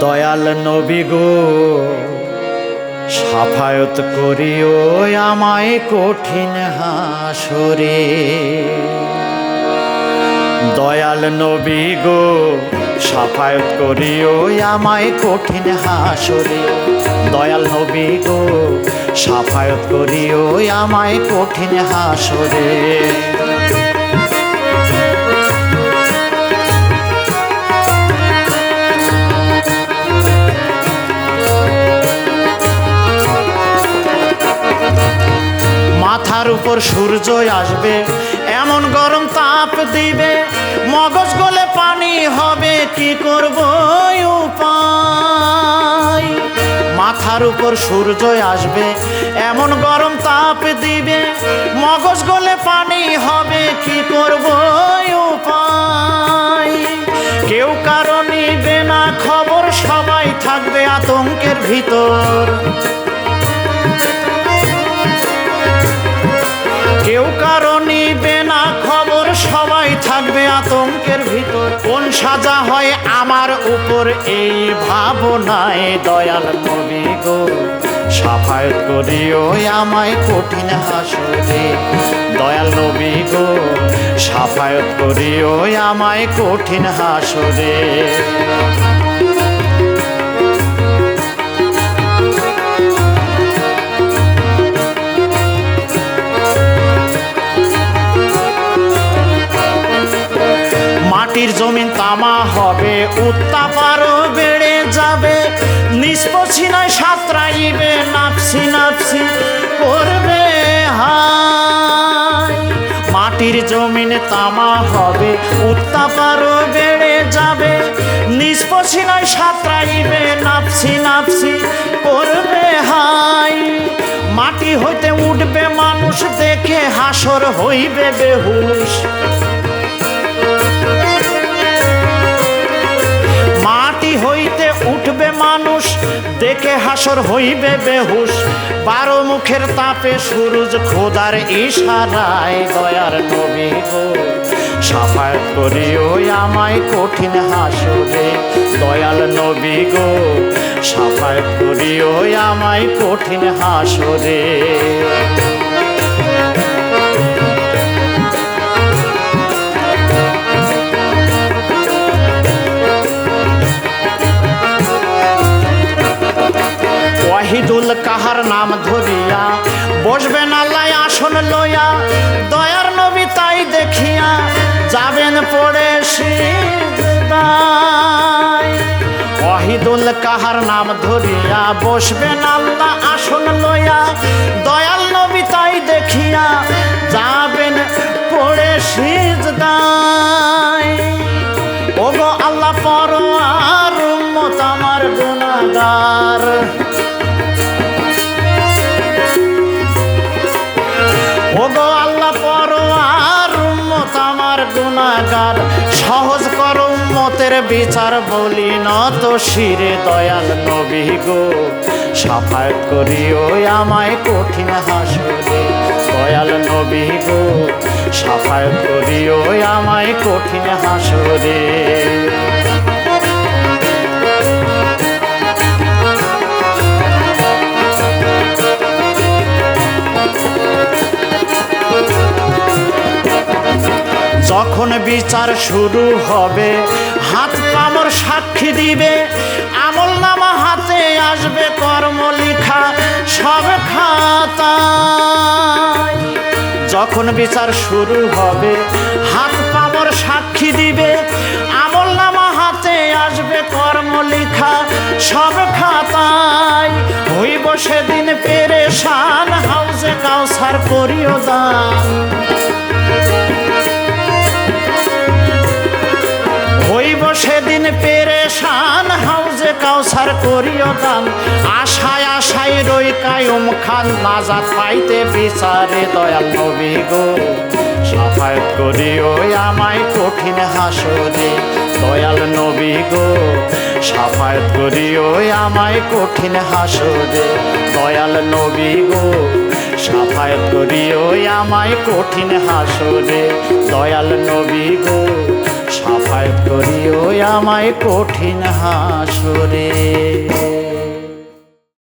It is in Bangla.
দয়াল নবী গো, সাফায়ত করিও আমায় কঠিন হাসরে। দয়াল নবী গো, সাফায়ত করিও আমায় কঠিন হাসরে। দয়াল নবী গো, সাফায়ত করিও আমায় কঠিন হাসরে। উপর সূর্য আসবে। এমন গরম তাপ দিবে, মগজ গলে পানি হবে, কি করব মাথার উপর সূর্য আসবে, এমন গরম তাপ দিবে, মগজ গলে পানি হবে, কি করব কেউ কারও নিবে না খবর, সবাই থাকবে আতঙ্কের ভিতর। সাজা হয় আমার উপর এই ভাবনায়। দয়াল কবি গো, সাফায়ত করিও আমায় কঠিন হাসরে। দয়াল নবী গো, সাফায়ত করিও আমায় কঠিন হাসরে। তামা হবে, উত্তাপ আরও বেড়ে যাবে। নিষ্পছিনায় সাঁতরাইবে নাপসি নাপসি করবে হাই মাটির জমিন তামা হবে, উত্তাপ আরও বেড়ে যাবে। নিষ্পছিনায় সাঁতরাইবে নাপসি নাপসি করবে হাই মাটি হইতে উঠবে মানুষ, দেখে হাসর হইবে বেহুশ। মানুষ, দেখে হাসর হইবে বেহুশ। বারো মুখের তাপে সুরুজ খোদার ইশারায় দয়ার নবী গো। সাফায়াত করিও আমায় কঠিন হাসরে, দয়াল নবী গো। সাফায়াত করিও আমায় কঠিন হাসরে। কাহার নাম ধরিয়া। বসবেন আল্লাহ আসন লইয়া, দয়ার নবী তাই দেখিয়া, যাবেন পড়ে। ওয়াহিদুল কাহার নাম ধরিয়া বসবেন আল্লাহ আসন লইয়া, দয়াল নবী তাই দেখিয়া, যাবেন পড়ে সিজদায়। ওগো আল্লাহ পর আর উম্মত আমার গুনাহগার। বিচার বলি নত শিরে দয়াল নবী গো। সাফায়াত করিও আমায় কঠিন হাসুরে। দয়াল নবী গো, সাফায়াত করিও আমায় কঠিন হাসরে। যখন বিচার শুরু হবে। হাত পামর সাক্ষী দিবে, আমল নামা হাতে আসবে কর্ম লিখা সব খাতা যখন বিচার শুরু হবে, হাত পামর সাক্ষী দিবে, আমল নামা হাতে আসবে কর্ম লিখা সব খাতায়। হইব সেদিন পেরেশান হাউসে কাউসার করিও দান। সেদিন পেরেশান, হাউজে কাউসার করিও দান। আশায় আশায় রই কায়ুম খান, নাজাত পাইতে বিচারে দয়াল নবী গো। সাফায়াত করিও আমায় কঠিন হাসরে দয়াল নবী গো। সাফায়াত করিও আমায় কঠিন হাসরে দয়াল নবী গো। সাফায়াত করিও আমায় কঠিন হাসরে দয়াল নবী গো। সাফায় করিও আমায় কঠিন হাসরে।